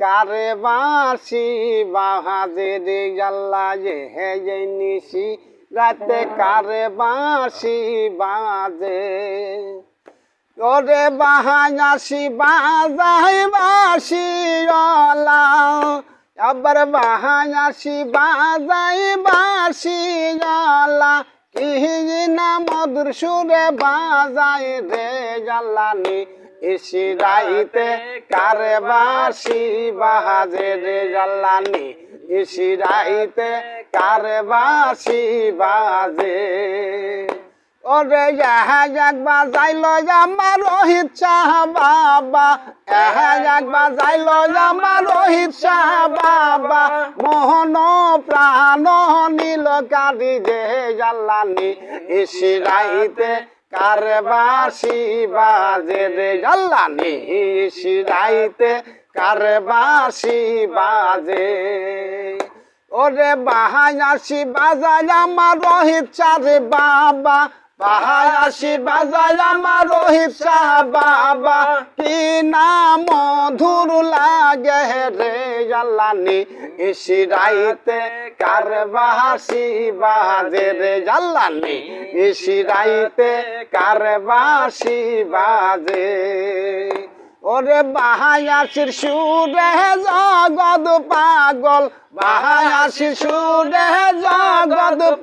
কারে বাসি বাহাজে রে জাল্লা যে হে যে নিশি। রাতে কারে বাসি বাজে ওরে বাহাসি বাজাই বাসি অলা আবার বাহাসি বাজাই বাসি অলা কি না মধুর সুরে বাজাই রে জাল্লানি ইসি রাইতে কারে বাসি বাহাজে রে জাল্লানি ইসি রাইতে কারে বাসি বাজে ওরে জাহাজ বাজাইল আমার রোহিত শাহ বাবা। জাহাজ বাজাইল আমার রোহিত শাহ বাবা। মোহন প্রাণ নীল কাদি যে জাল্লানি ইসি রাইতে কার বাসি বাজে রে জাল্লানি ইসি রাইতে কার বাসি বাজে। ওরে বাহায়াসি বাজায় আমার রোহিত চারে বাবা। বাহায়াসি বাজায় আমার রোহিত শাহ বাবা। কি নাম মধুর লাগে রে জাল্লানি ইসি রাইতে কার বাহাসি বাজে ইসি রাইতে কার বাজে। ওরে বাহায়াসির সুরে জগদ পাগল, বাহায়াসির সুরে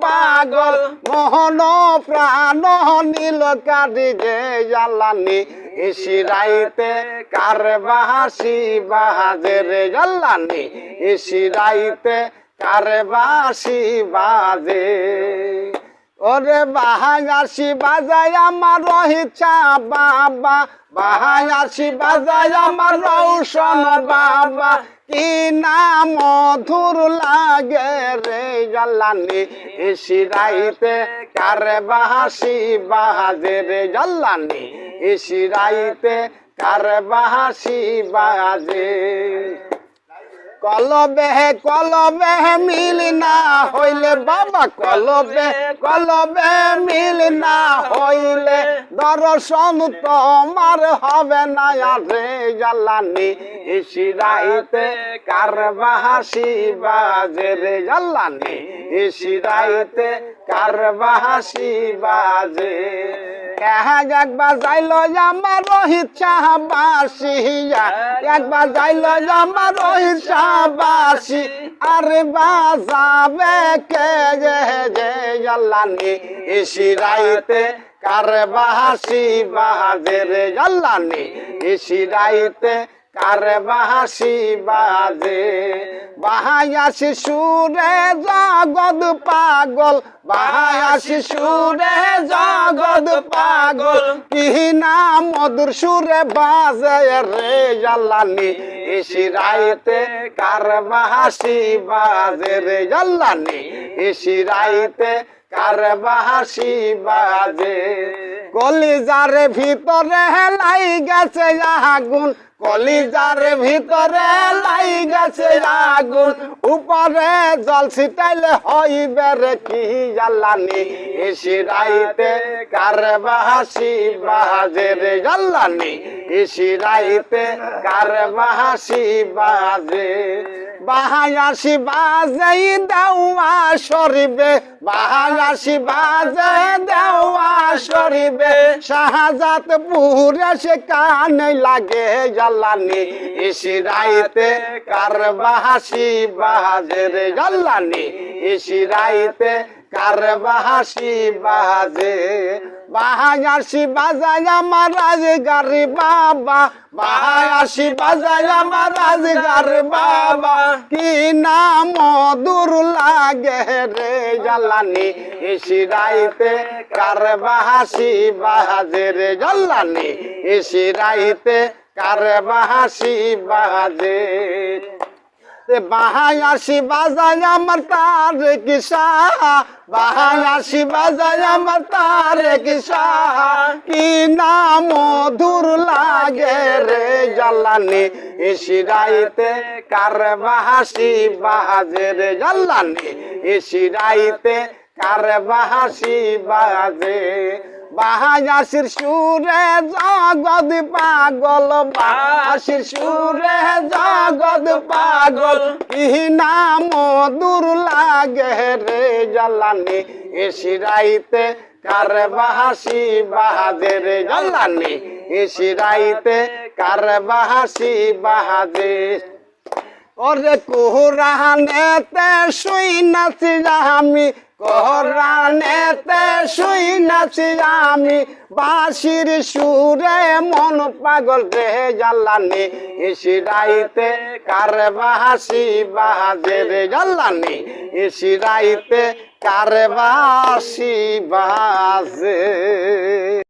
পাগল, মোহন প্রাণ নীল কাটি যে জ্বালানি। ইসি রাইতে কার বাহাসি বাহাজে রে জ্বালানি। ইসি রাইতে কার বাসি বাজে। ওরে বাহায়াসি বাজায় আমার রোহিত বাবা। বাহায়াসি বাজায় আমার রৌশন বাবা। কি নাম মধুর লাগে রে জাল্লানি এসি রাইতে কার বাহাসি বাহাজে রে জাল্লানি এসি রাইতে কার বাহাসি বাজে। কলবে কলবে মিল না হইলে বাবা, কলবে কলবে মিল না হইলে দর্শন তোমার হবে না। রে জাল্লানি ইসি রাইতে কার বাহাসি বাজে রে জাল্লানি ইসি রাইতে কার বাহাসি বাজে একবার যাইল আমার রোহিত শাহ বাসিয়া একবার যাইল আমার রোহিত শাহ বাসি আরে বাজাবে কে যে যে জাল্লানি এসি রাইতে কার বাহাসি বাজে রে জাল্লানি ইসি রাইতে কার বাহাসি বাজে? বাহায়াসি সুরে জগদ পাগল। বাহায়াসি সুরে জগদ পাগল। কি নাম মধুর সুরে বাজে রে জাল্লানি ইসি রাইতে কার বাহাসি বাজে রে জাল্লানি ইসি রাইতে কার বাহাসি বাজে? কলিজার ভিতরে লাই গেছে আগুন। কলিজার ভিতরে লাই গেছে আগুন। উপরে জল ছিটাইলে হইবে রে কি জ্বালানি? এসি রাইতে কার বাহাসি বাজে রে জ্বালানি। এসি রাইতে কার বাহাসি বাজে। বাহায়াসি বাজে দেওয়া সরিবে বাহায়াসি বাজে দেওয়া সরিবে শাহজাত পুরে সে কানে লাগে জ্বালানি। ইসি রাইতে কার বাহাসি বাজে রে জ্বালানি। ইসি রাইতে কার বাহাসি বাজে বাজায় আমার রাজগারি বাবা, বাহায়াসি বাজায় আমার রাজগারি বাবা। কি নাম দূর লাগে রে জ্বালানি ইসি রাইতে কার বাহাসি বাজে রে জ্বালানি ইসি রাইতে কার বাহাসি বাজে। বাহায়াসি বাজায় আমার তার কিসা? বাহায়াসি বাজায় আমার তার কিসা? কি নাম মধুর লাগে রে জ্বালানি? এসি রাইতে কার বাহাসি বাজে রে জ্বালানি? এসি রাইতে কার বাহাসি বাজে? বাহাসির সুরে জগৎ পাগল বাহাসির সুরে জগৎ পাগল। নাম দূর লাগে রে জ্বালানি এসি রাইতে কার বাহাসি বাহাজে রে জ্বালানি এসি রাইতে কার বাহাসি বাহাজে। ওরে কোরআনেতে শুই নাচি আমি কোরআনেতে শুই নাচি আমি, বাঁশির সুরে মন পাগল রে জ্বালানি। এসি রাইতে কার বাহাসি বাজে রে জ্বালানি। এসি রাইতে কার বাহাসি বাজে।